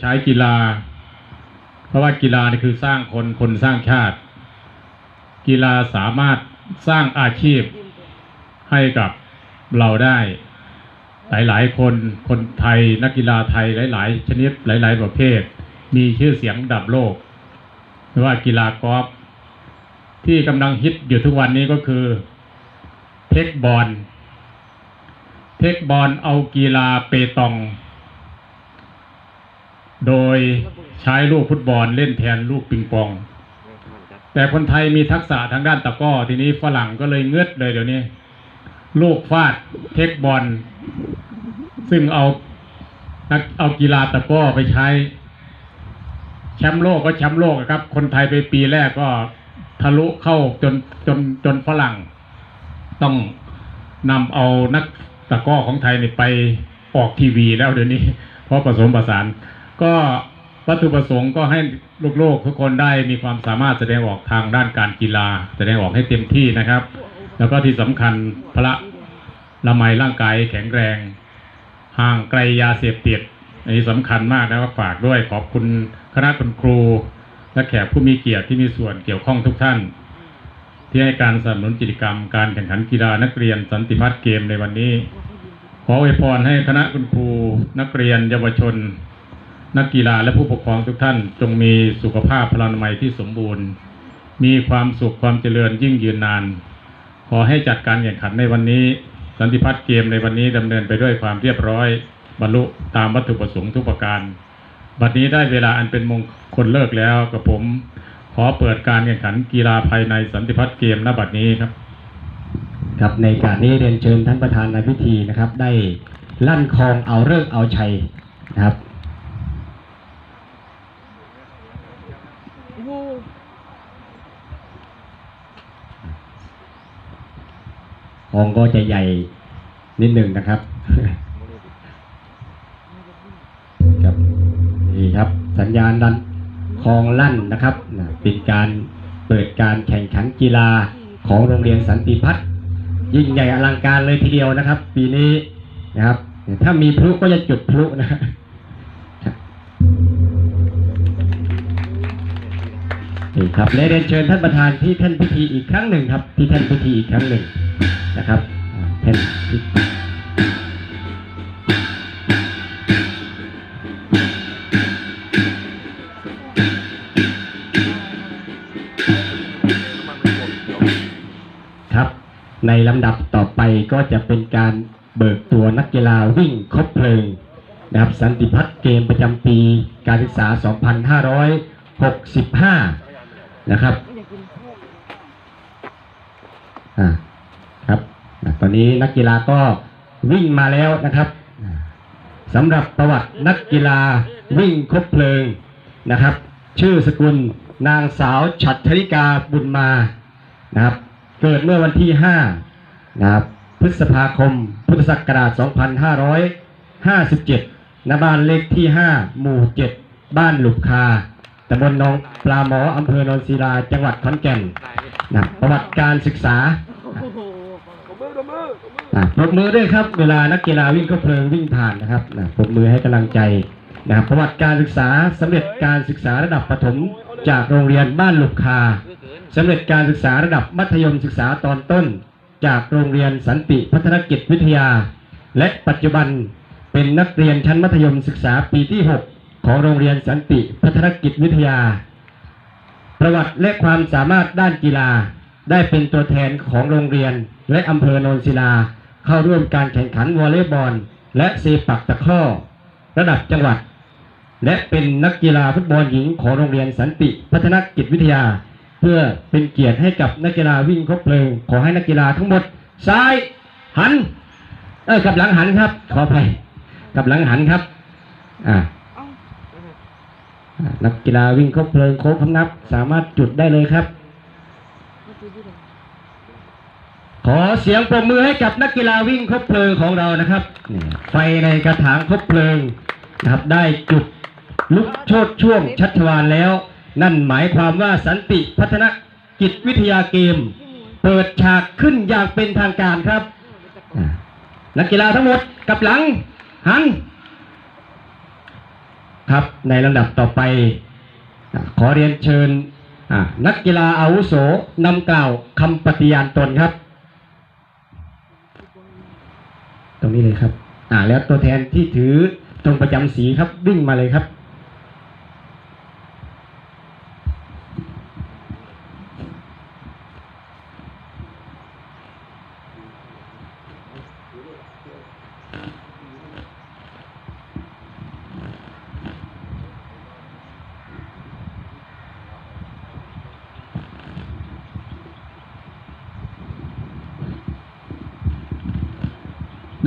ใช้กีฬา เพราะว่ากีฬานี่คือสร้างคนคนสร้างชาติ กีฬาสามารถสร้างอาชีพให้กับเราได้ หลาย ๆ คนคนไทยนักกีฬาไทยหลาย ๆ ชนิดหลาย ๆ ประเภท มีชื่อเสียงดับโลกไม่ว่ากีฬากอล์ฟที่กำลังฮิตอยู่ทุกวันนี้ก็คือ เทคบอลเทคบอลเอากีฬาเปตอง โดยใช้ลูกฟุตบอลเล่นแทนลูกปิงปอง แต่คนไทยมีทักษะทางด้านตะก้อ ทีนี้ฝรั่งก็เลยเงืดเลยเดี๋ยวนี้ ลูกฟาดเทคบอล ซึ่งเอานักเอากีฬาตะก้อไปใช้ แชมป์โลกก็แชมป์โลกครับ คนไทยไปปีแรกก็ทะลุเข้าจนจนจนฝรั่ง ต้องนำเอานักตะก้อของไทยนี่ไปออกทีวีแล้วเดี๋ยวนี้ เพราะผสมผสาน ก็วัตถุประสงค์ก็ให้ลูกๆทุกคนได้มีความสามารถแสดงออกทางด้านการกีฬา แสดงออกให้เต็มที่นะครับ แล้วก็ที่สำคัญพละละไมร่างกายแข็งแรง ห่างไกลยาเสพติดอันนี้สำคัญมากนะครับฝากด้วยขอบคุณคณะคุณครู และแขกผู้มีเกียรติที่มีส่วนเกี่ยวข้องทุกท่าน ที่ให้การสนับสนุนกิจกรรมการแข่งขันกีฬานักเรียนสันติพัฒน์เกมในวันนี้ ขออวยพรให้คณะคุณครู นักเรียนเยาวชน นักกีฬาและผู้ปกครองทุกท่านจงมีสุขภาพพลานามัยที่สมบูรณ์ มีความสุขความเจริญยิ่งยืนนาน ขอให้จัดการแข่งขันในวันนี้ สันติพัฒน์เกมในวันนี้ดำเนินไปด้วยความเรียบร้อย บรรลุตามวัตถุประสงค์ทุกประการ บัดนี้ได้เวลาอันเป็นมงคลเลิกแล้วกับผม ขอเปิดการแข่งขันกีฬาภายในสันติพัฒน์เกมณบัดนี้ครับ ครับในการนี้เรียนเชิญท่านประธานในพิธีนะครับ ได้ลั่นคลองเอาเลิกษ์เอาชัยนะครับ องก็จะใหญ่นิดหนึ่งนะครับครับนี่ครับ สัญญาณดันคลองลั่นนะครับเป็นการเปิดการแข่งขันกีฬาของโรงเรียนสันติพัฒน์ยิ่งใหญ่อลังการเลยทีเดียวนะครับ ปีนี้นะครับ ถ้ามีพลุก็จะจุดพลุนะครับนี่ครับและเรียนเชิญท่านประธานที่ท่านพิธีอีกครั้งหนึ่งครับ ที่ท่านพิธีอีกครั้งหนึ่ง นะครับอ่าท่นครับ ในลำดับต่อไปก็จะเป็นการเบิกตัวนักกีฬาวิ่งคบเพลิงนะครับสันติพัฒน์เกมประจำปีการศึกษา 2565 นะครับ อ่าครับอะ ตอนนี้นักกีฬาก็วิ่งมาแล้วนะครับสำหรับประวัตินักกีฬาวิ่งคบเพลิงนะครับ ชื่อสกุลนางสาวฉัตรธริกาบุญมานะครับ เกิดเมื่อวันที่5นะครับพฤษภาคม พุทธศักราช 2557ณบ้านเลขที่ 5 หมู่ 7 บ้านหลุกคาตำบลหนองปลาหมออำเภอโนนศิลาจังหวัดขอนแก่นนะประวัติการศึกษา ปรบมือด้วยครับ เวลานักกีฬาวิ่งเข้าเพลิงวิ่งผ่านนะครับนะปรบมือให้กำลังใจนะครับประวัติการศึกษาสำเร็จการศึกษาระดับประถมจากโรงเรียนบ้านหลุกคาสำเร็จการศึกษาระดับมัธยมศึกษาตอนต้น จากโรงเรียนสันติพัฒนกิจวิทยา และปัจจุบันเป็นนักเรียนชั้นมัธยมศึกษาปีที่ 6 ของโรงเรียนสันติพัฒนกิจวิทยา ประวัติและความสามารถด้านกีฬา ได้เป็นตัวแทนของโรงเรียนและอำเภอโนนศิลา เข้าร่วมการแข่งขันวอลเลย์บอล และเซปักตะกร้อ ระดับจังหวัด และเป็นนักกีฬาฟุตบอลหญิงของโรงเรียนสันติพัฒนกิจวิทยา เพื่อเป็นเกียรติให้กับนักกีฬาวิ่งครบเพลิง ขอให้นักกีฬาทั้งหมด ซ้ายหัน เออกับหลังหันครับ ขออภัยกับหลังหันครับ อ่านักกีฬาวิ่งครบเพลิงโค้งคำนับ สามารถจุดได้เลยครับ ขอเสียงปรบมือให้กับนักกีฬาวิ่งครบเพลิงของเรานะครับนี่ไฟในกระถางครบเพลิงนะครับได้จุดลุกโชดช่วงชัชวานแล้ว นั่นหมายความว่าสันติพัฒนกิจวิทยาเกม เปิดฉากขึ้นอย่างเป็นทางการครับอ่านักกีฬาทั้งหมดกลับหลังหัน ครับในลำดับต่อไปอะขอเรียนเชิญอะนักกีฬาอาวุโสนำกล่าวคำปฏิญาณตนครับ ต รงนี้เลยครับ อ่า แล้วตัวแทนที่ถือตรงประจำสีครับวิ่งมาเลยครับ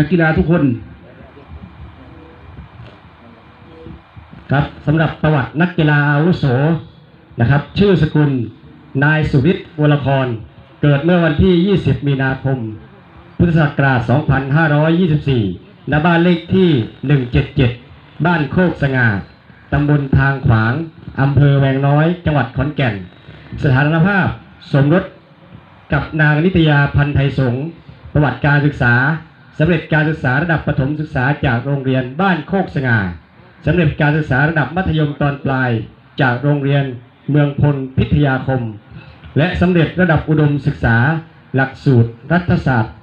นักกีฬาทุกคน ครับสำหรับประวัตินักกีฬาอาวุโสนะครับ ชื่อสกุลนายสุวิทย์วรคร เกิดเมื่อวันที่ 20 มีนาคม พุทธศักราช 2524 ณ บ้านเลขที่ 177 บ้านโคกสง่า ตำบลทางขวาง อำเภอแวงน้อย จังหวัดขอนแก่น สถานภาพสมรสกับนางนิตยาพันไทยสงประวัติการศึกษา สำเร็จการศึกษาระดับประถมศึกษาจากโรงเรียนบ้านโคกสง่าสำเร็จการศึกษาระดับมัธยมตอนปลาย จากโรงเรียนเมืองพลพิทยาคม และสำเร็จระดับอุดมศึกษาหลักสูตรรัฐศาสตร์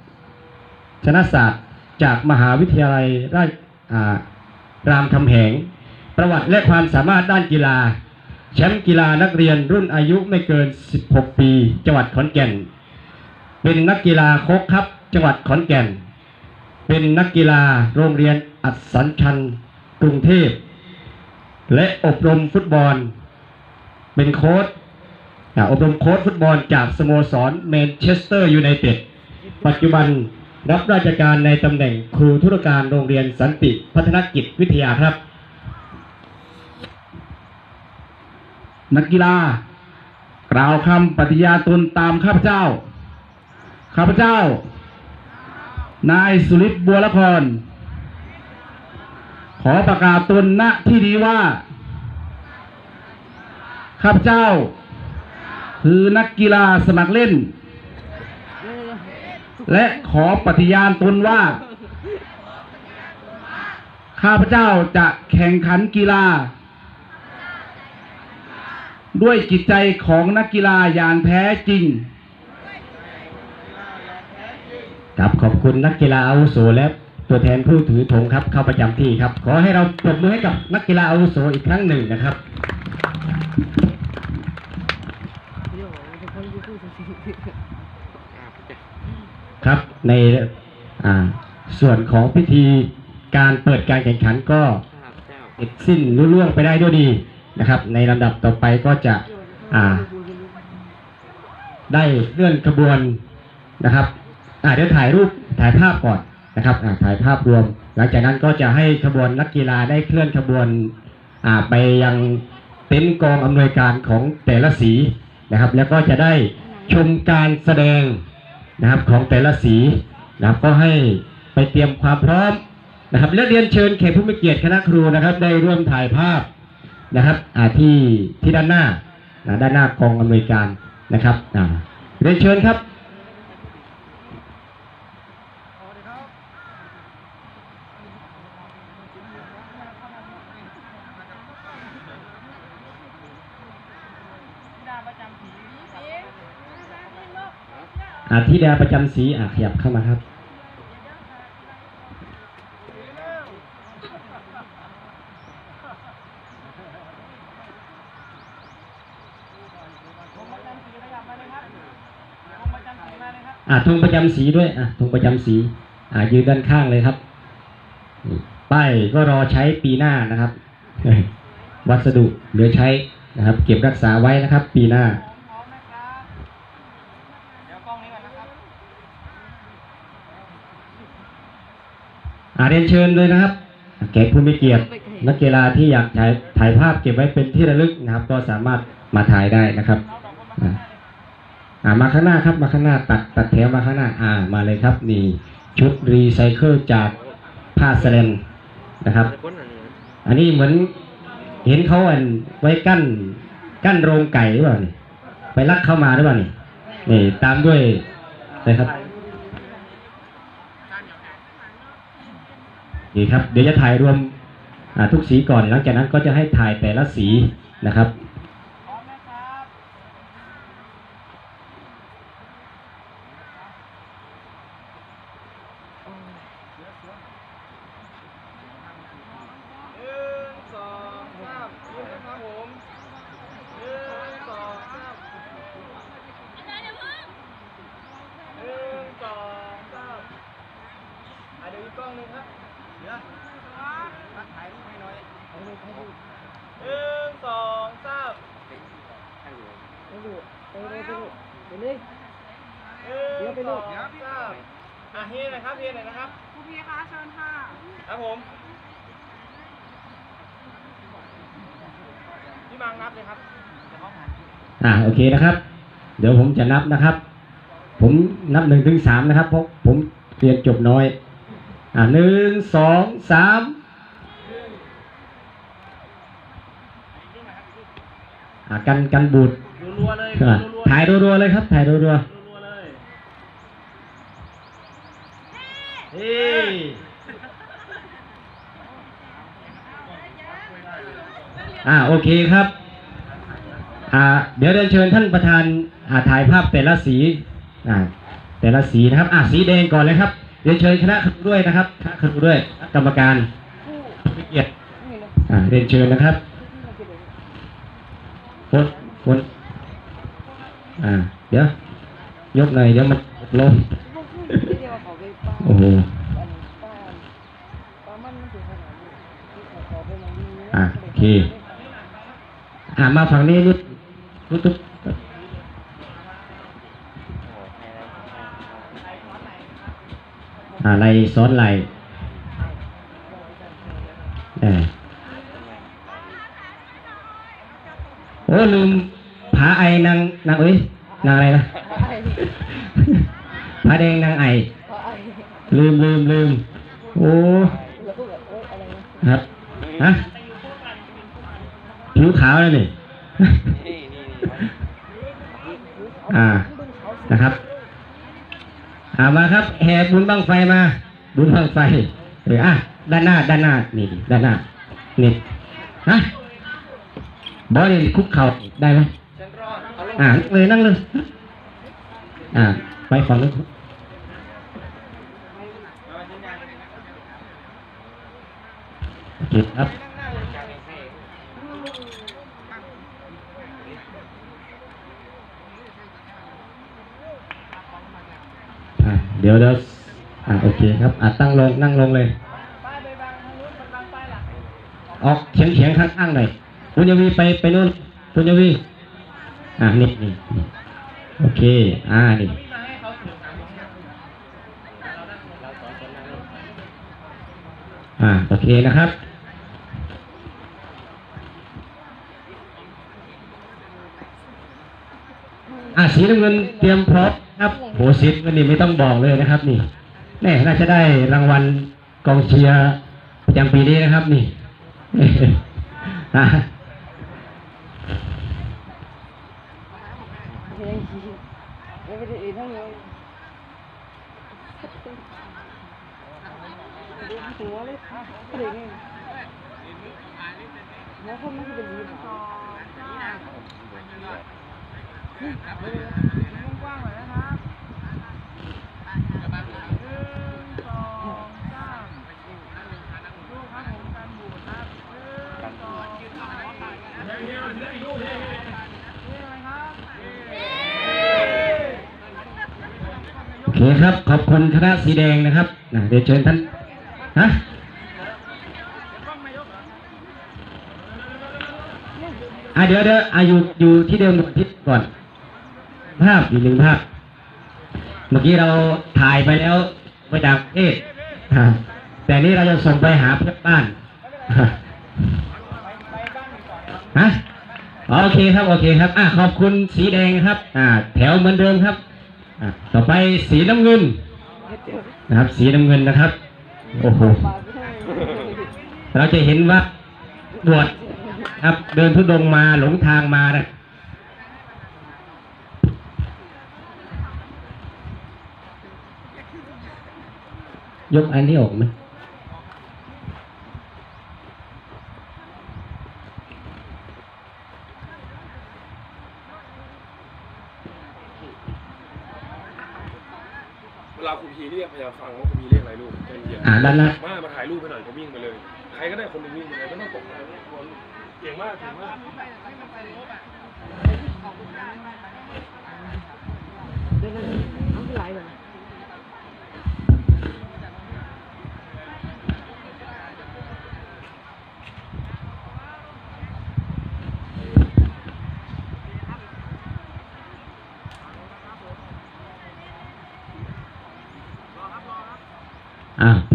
ชนะศาสตร์ จากมหาวิทยาลัยราชรามคำแหง ประวัติและความสามารถด้านกีฬา แชมป์กีฬานักเรียนรุ่นอายุไม่เกิน 16 ปี จังหวัดขอนแก่น เป็นนักกีฬาโคกครับจังหวัดขอนแก่น เป็นนักกีฬาโรงเรียนอัดสันชันกรุงเทพ และอบรมฟุตบอล เป็นโค้ชอบรมโค้ชฟุตบอลจากสโมสรแมนเชสเตอร์ยูไนเต็ดปัจจุบันรับราชการในตำแหน่งครูธุรการโรงเรียนสันติพัฒนกิจวิทยาครับ นักกีฬากล่าวคำปฏิญาณตนตามข้าพเจ้า ข้าพเจ้า นายสุริศบัวละคร ขอประกาศตนณที่นี้ว่า ข้าพเจ้า คือนักกีฬาสมัครเล่น และขอปฏิญาณตนว่า ข้าพเจ้าจะแข่งขันกีฬา ด้วยจิตใจของนักกีฬาอย่างแท้จริง ครับขอบคุณนักกีฬาอาวุโสและตัวแทนผู้ถือธงครับเข้าประจำที่ครับ ขอให้เราปรบมือให้กับนักกีฬาอาวุโสอีกครั้งหนึ่งนะครับครับในอ่าส่วนของพิธีการเปิดการแข่งขันก็เสร็จสิ้นรุ่ล่วงไปได้ด้วยดีนะครับ ในลำดับต่อไปก็จะอ่าได้เลื่อนขบวนนะครับ เดี๋ยวถ่ายรูปถ่ายภาพก่อนนะครับอ่าถ่ายภาพรวม หลังจากนั้นก็จะให้ขบวนนักกีฬาได้เคลื่อนขบวนอ่าไปยังเต็นท์กองอำนวยการของแต่ละสีนะครับ แล้วก็จะได้ชมการแสดงนะครับของแต่ละสีนะครับก็ให้ไปเตรียมความพร้อมนะครับและเรียนเชิญแขกผู้มีเกียรติคณะครูนะครับ ได้ร่วมถ่ายภาพนะครับอ่าที่ที่ด้านหน้าด้านหน้ากองอำนวยการนะครับอ่าเรียนเชิญครับ อาธิดาประจำสีอะขยับเข้ามาครับอะธงประจำสีด้วยอะธงประจำสี อะยืนด้านข้างเลยครับป้ายก็รอใช้ปีหน้านะครับ วัสดุเหลือใช้นะครับ เก็บรักษาไว้นะครับ ปีหน้า อา เรียนเชิญเลยนะครับแขกผู้มีเกียรตินักกีฬาที่อยากถ่ายถ่ายภาพเก็บไว้เป็นที่ระลึกนะครับ ก็สามารถมาถ่ายได้นะครับอ่ามาข้างหน้าครับมาข้างหน้าตัดตัดแถวมาข้างหน้าอ่ามาเลยครับนี่ชุดรีไซเคิลจากผ้าสแลนนะครับ อันนี้เหมือนเห็นเขาอันไว้กั้นกั้นโรงไก่หรือเปล่านี่ไปลักเข้ามาหรือเปล่านี่นี่ตามด้วยอะครับีครับ เดี๋ยวจะถ่ายรวมทุกสีก่อน หลังจากนั้นก็จะให้ถ่ายแต่ละสีนะครับ หนึ่งสองสามยิ้มนะครับผมหนึ่งสองสามหนึ่งสองสามอะเดี๋ยวอีกกล้องหนึ่งครับเดี๋ยวมาถ่ายรูปให้หน่อยหนึ่งสองสามหนึ่งสองสามอะ เฮียหน่อยครับเฮียหน่อยนะครับ ครูพีคะเชิญค่ะครับผม พี่มังนับเลยครับเดี๋ยวเขาผ่านอ่าโอเคนะครับ เดี๋ยวผมจะนับนะครับ ผมนับหนึ่งถึงสามนะครับเพราะผมเรียนจบน้อย อ่าหนึ่งสองสามอ่ากันกันบูดรัวๆเลยอ่ารัวๆ ถ่ายรัวๆเลยครับ ถ่ายรัวรัวๆ เฮ้ยอ่าโอเคครับอ่าเดี๋ยวเรียนเชิญท่านประธานอ่าถ่ายภาพแต่ละสีอ่าแต่ละสีนะครับอ่าสีแดงก่อนเลยครับเรียนเชิญคณะครูด้วยนะครับคณะครูด้วยกรรมการผู้เกียรติอ่าเรียนเชิญนะครับคนคนอ่าเดี๋ยวยกหน่อยเดี๋ยวมันลง โอ้โหอะโอเคอ่ามาฝั่งนี้นิดตุ๊บตุ๊บอ่าไหลซ้อนไหลเออโอ้ลืมผาไอนางนางเอ้ยนางอะไรนะผาแดงนางไอ ลืมลืมลืมโอ้ครับฮะผิวขาวแล้วนี่อ่านะครับอามาครับ แห่บุญบังไฟมา บุญบังไฟเอออะด้านหน้า ด้านหน้า นี่ด้านหน้า นี่ฮะบอสนี่คุกเข่าได้ไหมอ่าเลยนั่งเลยอ่าไปฝั่งนู้น อเคครับอ่าเดี๋ยวเดี๋ยวอ่าโอเคครับ อ่าตั้งลงนั่งลงเลยออกเฉียงเฉียงข้างข้างๆหน่อยคุณยวีไปไปนู่นคุณยวีอ่านี่นี่โอเค อ่านี่อ่าโอ เคนะครับ อ่าสีน้ำเงินเตรียมพร้อมครับโหสิทธิ์วันนี้ไม่ต้องบอกเลยนะครับนี่แน่น่าจะได้รางวัลกองเชียร์ประจำปีนี้นะครับนี่อ่ะกว้างๆหน่อยนะครับหนึ่งสองสามลูกครับผมการบูดครับหนึ่งสองสามนี่อะไรครับโอเคครับ ขอบคุณคณะสีแดงนะครับนะเดี๋ยวเชิญท่าน ฮะอะเดี๋ยวเดี๋ยวอะอยู่อยู่ที่เดิมหนึ่งทิศก่อน ภาพอีกหนึ่งภาพ เมื่อกี้เราถ่ายไปแล้วไปจากประเทศฮะแต่นี้เราจะส่งไปหาเพื่อนบ้านฮะอ๋อโอเคครับโอเคครับอะขอบคุณสีแดงครับ อ่า แถวเหมือนเดิมครับอะต่อไปสีน้ำเงินนะครับ สีน้ำเงินนะครับ เราจะเห็นว่าบวชครับ เดินทุดงมาหลงทางมานะยกอันนี้ออกไหมเวลาคุณพีเรียกพยายามฟังว อะไรลูกใจเย็นอ่าด้านหน้ามามาถ่ายรูปไปหน่อยก็วิ่งไปเลย ใครก็ได้คนหนึงวิ่งไปเลยไม่ต้องตกใจไม่ต้องกลัวเก่งมากเก่งมากอ่าพ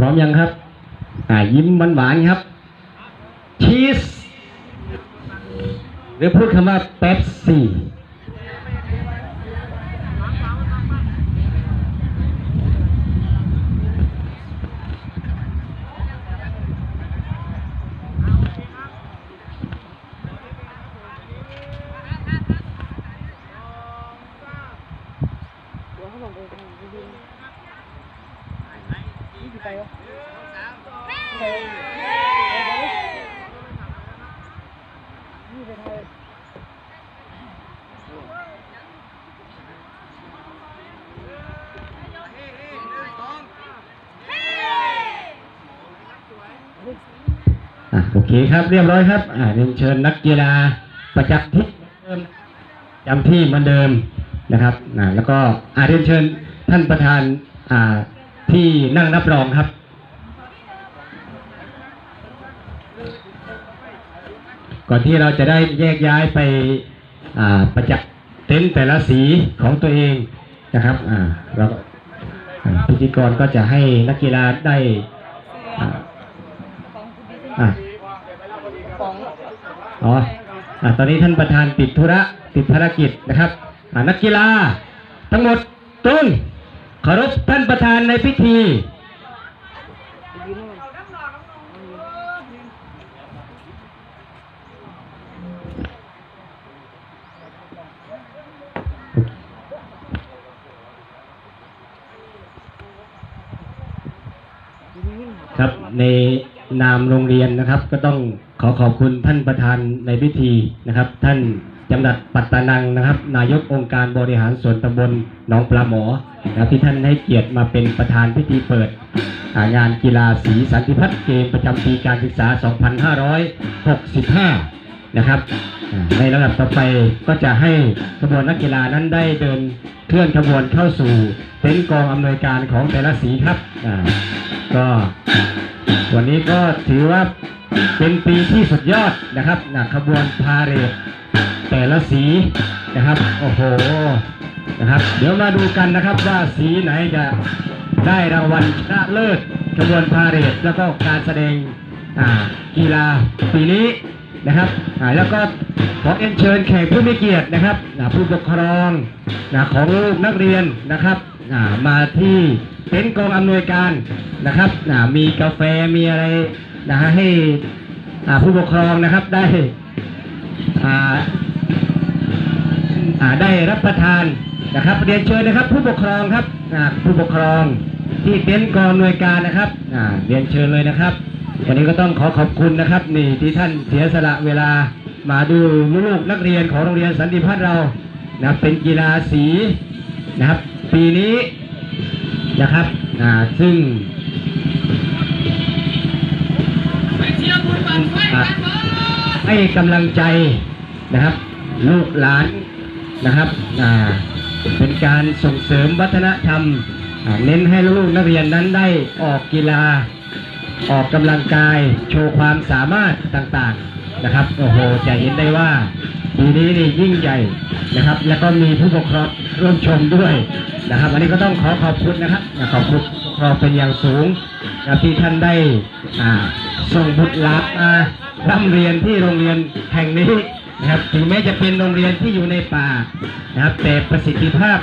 ร้อมยังครับ อ่ายิ้มหวานๆครับชีสหรือพูดคำว่าเป๊ปซี่ อะโอเคครับเรียบร้อยครับ อ่าเรียนเชิญนักกีฬาประจักษ์ที่เดิมจำที่เหมือนเดิมนะครับอ่าแล้วก็อ่าเรียนเชิญท่านประธานอ่าที่นั่งรับรองครับ ก่อนที่เราจะได้แยกย้ายไปอ่าประจักษ์เต็นท์แต่ละสีของตัวเองนะครับอ่าเราพิธีกรก็จะให้นักกีฬาได้อ่า อ๋ออ่าตอนนี้ท่านประธานติดธุระติดภารกิจนะครับอ่านักกีฬา ทั้งหมดตรงเคารพท่านประธานในพิธี ครับใน นามโรงเรียนนะครับ ก็ต้องขอขอบคุณท่านประธานในพิธีนะครับ ท่านจำรัดปัตตานังนะครับ นายกองค์การบริหารส่วนตำบลหนองปลาหมอนะครับที่ท่านให้เกียรติมาเป็นประธานพิธีเปิดางานกีฬาสีสันติพัฒน์เกมประจำปีการศึกษา 2565 นะครับ ในระดับต่อไปก็จะให้ขบวนนักกีฬานั้นได้เดินเคลื่อนขบวนเข้าสู่เต็นท์กองอำนวยการของแต่ละสีครับก็ วันนี้ก็ถือว่าเป็นปีที่สุดยอดนะครับนะขบวนพาเหรดแต่ละสีนะครับ โอ้โหนะครับ เดี๋ยวมาดูกันนะครับว่าสีไหนจะได้รางวัลชนะเลิศขบวนพาเหรดแล้วก็การแสดงกีฬาปีนี้นะครับแล้วก็ขอเอ็นเชิญแขกผู้มีเกียรตินะครับผู้ปกครองของลูกนักเรียนนะครับ มาที่เต็นท์กองอำนวยการนะครับมีกาแฟมีอะไรนะฮะให้ผู้ปกครองนะครับได้ได้รับประทานนะครับเรียนเชิญนะครับ ผู้ปกครองครับผู้ปกครองที่เต็นท์กองหน่วยการนะครับเรียนเชิญเลยนะครับ วันนี้ก็ต้องขอขอบคุณนะครับนี่ที่ท่านเสียสละเวลามาดูลูกนักเรียนของโรงเรียนสันติพัฒน์เรานะเป็นกีฬาสีนะครับ ปีนี้นะครับซึ่งให้กำลังใจนะครับลูกหลานนะครับเป็นการส่งเสริมวัฒนธรรม เน้นให้ลูกนักเรียนนั้นได้ออกกีฬา ออกกำลังกาย โชว์ความสามารถต่างๆนะครับ โอ้โห จะเห็นได้ว่า ปีนี้นี่ยิ่งใหญ่นะครับ แล้วก็มีผู้ปกครองร่วมชมด้วยนะครับอันนี้ก็ต้องขอขอบคุณนะครับขอบคุณผู้ปกครองเป็นอย่างสูงนะที่ท่านได้ส่งบุตรหลานมาร่ำเรียนที่โรงเรียนแห่งนี้นะครับถึงแม้จะเป็นโรงเรียนที่อยู่ในป่านะครับแต่ประสิทธิภาพ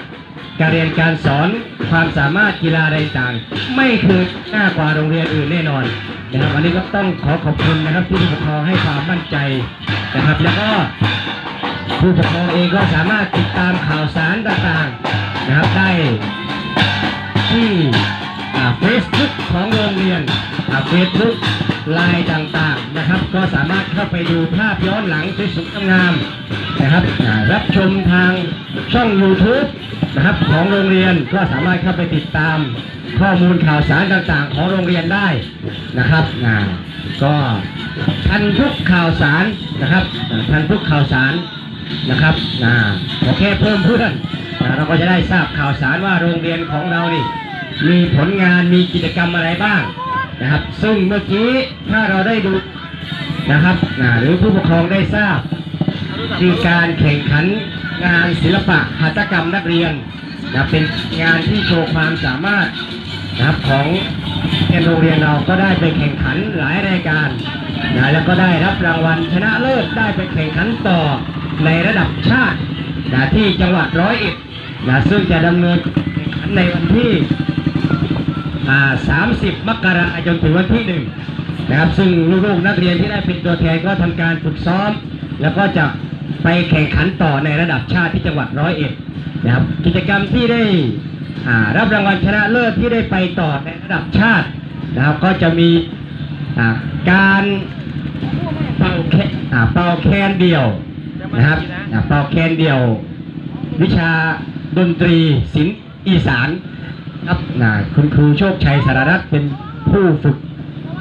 การเรียนการสอนความสามารถกีฬาอะไรต่างไม่เคยหน้ากว่าโรงเรียนอื่นแน่นอนนะครับวันนี้ก็ต้องขอขอบคุณนะครับที่ผู้ปกครองให้ความมั่นใจนะครับ แล้วก็ ผู้ปกครองเองก็สามารถติดตามข่าวสารต่างๆนะครับได้ที่เฟซบุ๊กของโรงเรียนเฟซบุ๊กไลน์ต่างๆนะครับ ก็สามารถเข้าไปดูภาพย้อนหลังสวยๆงามนะครับรับชมทางช่อง YouTube นะครับของโรงเรียนก็สามารถเข้าไปติดตามข้อมูลข่าวสารต่างๆ ของโรงเรียนได้นะครับอ่าก็ทันทุกข่าวสารนะครับทันทุกข่าวสาร นะครับอ่าขอแค่เพิ่มเพื่อนอ่าเราก็จะได้ทราบข่าวสารว่าโรงเรียนของเรานี่มีผลงานมีกิจกรรมอะไรบ้างนะครับ ซึ่งเมื่อกี้ถ้าเราได้ดูนะครับอ่าหรือผู้ปกครองได้ทราบ คือการแข่งขันงานศิลปะหัตถกรรมนักเรียนนะเป็นงานที่โชว์ความสามารถนะครับของโรงเรียนเราก็ได้ไปแข่งขันหลายรายการนะแล้วก็ได้รับรางวัลชนะเลิศได้ไปแข่งขันต่อ ในระดับชาตินะที่จังหวัดร้อยเอ็ดนะซึ่งจะดำเนินในวันที่30 มกราคมจนถึงวันที่หนึ่งนะครับ ซึ่งลูกๆนักเรียนที่ได้เป็นตัวแทนก็ทำการฝึกซ้อม แล้วก็จะไปแข่งขันต่อในระดับชาติที่จังหวัดร้อยเอ็ดนะครับ กิจกรรมที่ได้รับรางวัลชนะเลิศที่ได้ไปต่อในระดับชาตินะครับก็จะมีการเป่าแคนเป่าแคนเดี่ยว นะครับอ่าเป่าแคนเดี่ยว วิชาดนตรีศิลป์อีสานครับนะคุณครูโชคชัยสารรัตน์เป็นผู้ฝึก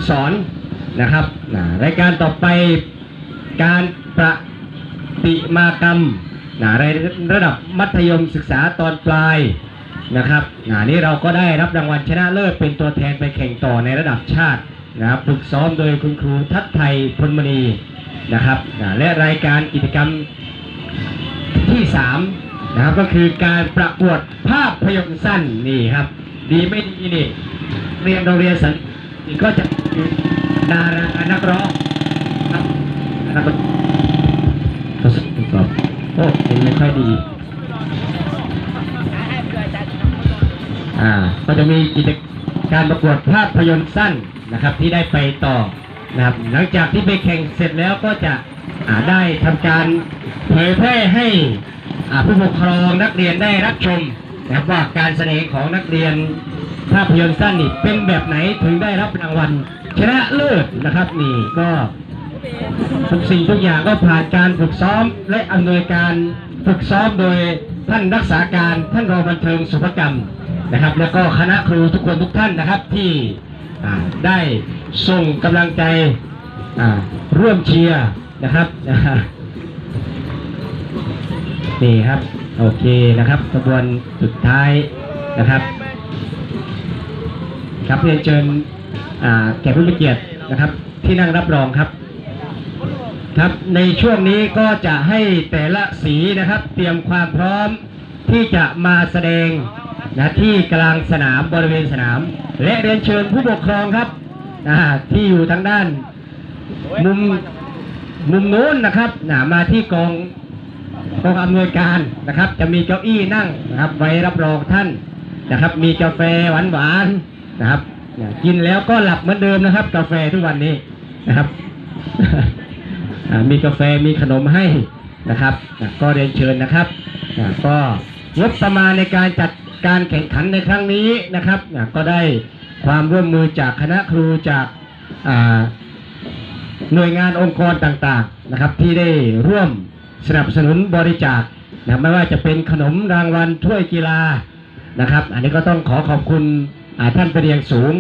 สอนนะครับนะรายการต่อไปการประติมากรรมนะในระดับมัธยมศึกษาตอนปลายนะครับนะนี่เราก็ได้รับรางวัลชนะเลิศเป็นตัวแทนไปแข่งต่อในระดับชาตินะครับฝึกซ้อมโดยคุณครูทัศไทยพลมณี นะครับและรายการกิจกรรมที่3นะครับก็คือการประกวดภาพยนตร์สั้นนี่ครับ ดีไม่ดีนี่เรียนโรงเรียนสันก็จะมีดารานักร้องครับนักร้องทดสอบทดสอบโอ้เป็นไม่ค่อยดีอ่าก็จะมีกิจการประกวดภาพยนตร์สั้นนะครับที่ได้ไปต่อ นะครับ หลังจากที่ไปแข่งเสร็จแล้วก็จะได้ทำการเผยแพร่ให้ผู้ปกครองนักเรียนได้รับชมนะครับว่าการแสดงของนักเรียนภาพยนตร์สั้นนี่เป็นแบบไหนถึงได้รับรางวัลชนะเลิศนะครับนี่ก็ทุกสิ่งทุกอย่างก็ผ่านการฝึกซ้อมและอำนวยการฝึกซ้อมโดยท่านรักษาการท่านรองบันเทิงสุภกรรมนะครับ แล้วก็คณะครูทุกคนทุกท่านนะครับที่ได้ ส่งกำลังใจอ่าร่วมเชียร์นะครับนี่ครับโอเคนะครับกระบวนสุดท้ายนะครับ ครับเรียนเชิญอ่าแขกผู้มีเกียรตินะครับ ที่นั่งรับรองครับ ครับในช่วงนี้ก็จะให้แต่ละสีนะครับ เตรียมความพร้อมที่จะมาแสดงนะที่กลางสนามบริเวณสนาม และเรียนเชิญผู้ปกครองครับ นะที่อยู่ทางด้านมุมมุมโน้นนะครับนะมาที่กองกองอำนวยการนะครับ จะมีเก้าอี้นั่งนะครับ ไว้รับรองท่านนะครับ มีกาแฟหวานๆนะครับกินแล้วก็หลับเหมือนเดิมนะครับ กาแฟทุกวันนี้นะครับมีกาแฟมีขนมให้นะครับ ก็เรียนเชิญนะครับก็งบประมาณในการจัดการแข่งขันในครั้งนี้นะครับก็ได้ ความร่วมมือจากคณะครูจากหน่วยงานองค์กรต่างๆนะครับ ที่ได้ร่วมสนับสนุนบริจาคนะไม่ว่าจะเป็นขนมรางวัลถ้วยกีฬานะครับ อันนี้ก็ต้องขอขอบคุณท่านเป็นอย่างสูง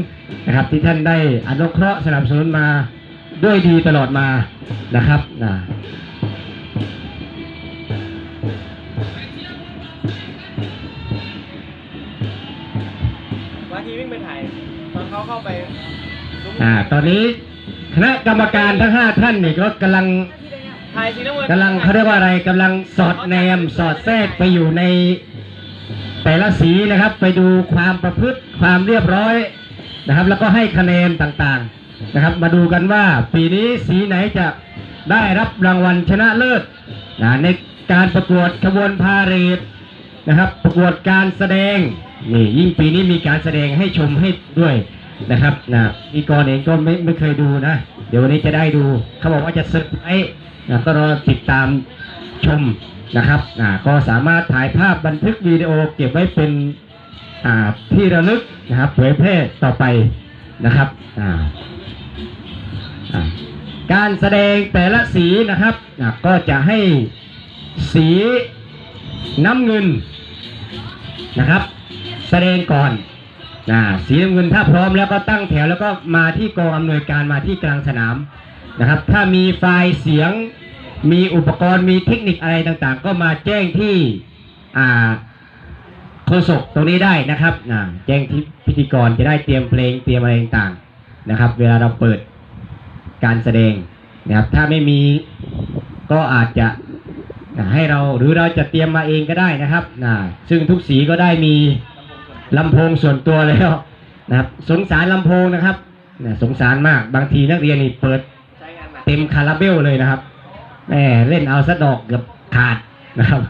นะครับ ที่ท่านได้อนุเคราะห์สนับสนุนมาด้วยดีตลอดมานะครับ เขาเข้าไปซุ้มอ่า ตอนนี้คณะกรรมการทั้งห้าท่านนี่ก็กำลังถ่ายสีน้ำเงินกำลังเขาเรียกว่าอะไรกำลังสอดแนมสอดแทรกไปอยู่ในแต่ละสีนะครับ ไปดูความประพฤติความเรียบร้อยนะครับ แล้วก็ให้คะแนนต่างๆนะครับ มาดูกันว่าปีนี้สีไหนจะได้รับรางวัลชนะเลิศนะในการประกวดขบวนพาเหรดนะครับ ประกวดการแสดงนี่ยิ่งปีนี้มีการแสดงให้ชมให้ด้วย นะครับนะอีกรเองก็ไม่ไม่เคยดูนะ เดี๋ยววันนี้จะได้ดูเขาบอกว่าจะเซอร์ไพรส์นะก็รอติดตามชมนะครับอ่าก็สามารถถ่ายภาพบันทึกวิดีโอเก็บไว้เป็นอ่าที่ระลึกนะครับเผยแพร่ต่อไปนะครับอ่าการแสดงแต่ละสีนะครับอ่าก็จะให้สีน้ำเงินนะครับ แสดงก่อน อ่าสีน้ำเงินถ้าพร้อมแล้วก็ตั้งแถวแล้วก็มาที่กองอำนวยการมาที่กลางสนามนะครับ ถ้ามีไฟล์เสียง มีอุปกรณ์มีเทคนิคอะไรต่างๆ ก็มาแจ้งที่อ่าโฆษกตรงนี้ได้นะครับอ่าแจ้งที่พิธีกรจะได้เตรียมเพลงเตรียมอะไรต่างๆนะครับ เวลาเราเปิดการแสดงนะครับ ถ้าไม่มีก็อาจจะให้เราหรือเราจะเตรียมมาเองก็ได้นะครับอ่าซึ่งทุกสีก็ได้มี ลำโพงส่วนตัวแล้วนะครับ สงสารลำโพงนะครับนะสงสารมากบางทีนักเรียนนี่เปิดใช้งานหนักเต็มคาราเบลเลยนะครับแหมเล่นเอาซะดอกเกือบขาดนะครับ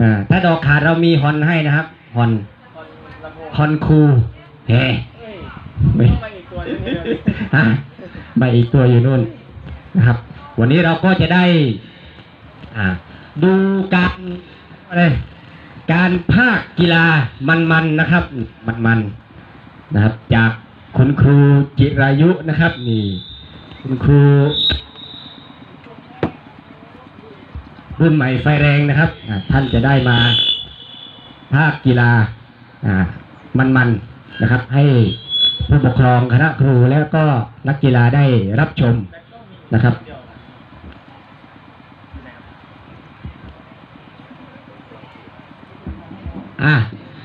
อ่าถ้าดอกขาดเรามีฮอนให้นะครับฮอนคอนลำโพงฮอนคูแฮเอ้ยไม่ต้องมาอีกตัวนึงเลยฮะมาอีกตัวอยู่นู่นนะครับ วันนี้เราก็จะได้ อ่า ดูการอะไร การภาคกีฬามันๆนะครับ มันๆนะครับ จากคุณครูจิรายุนะครับ นี่ คุณครูรุ่นใหม่ไฟแรงนะครับท่านจะได้มาภาคกีฬาอ่ามันๆนะครับ ให้ผู้ปกครองคณะครูแล้วก็นักกีฬาได้รับชมนะครับ อะ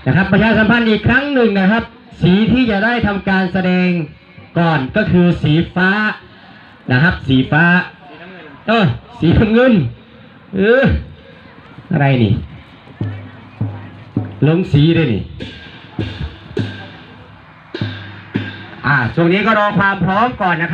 นะครับประชาสัมพันธ์อีกครั้งหนึ่งนะครับ สีที่จะได้ทำการแสดงก่อนก็คือสีฟ้านะครับ สีฟ้าเงินเออสีน้ำเงินเอออะไรนี่ ลงสีด้วยนี่อ่าช่วงนี้ก็รอความพร้อมก่อนนะครับ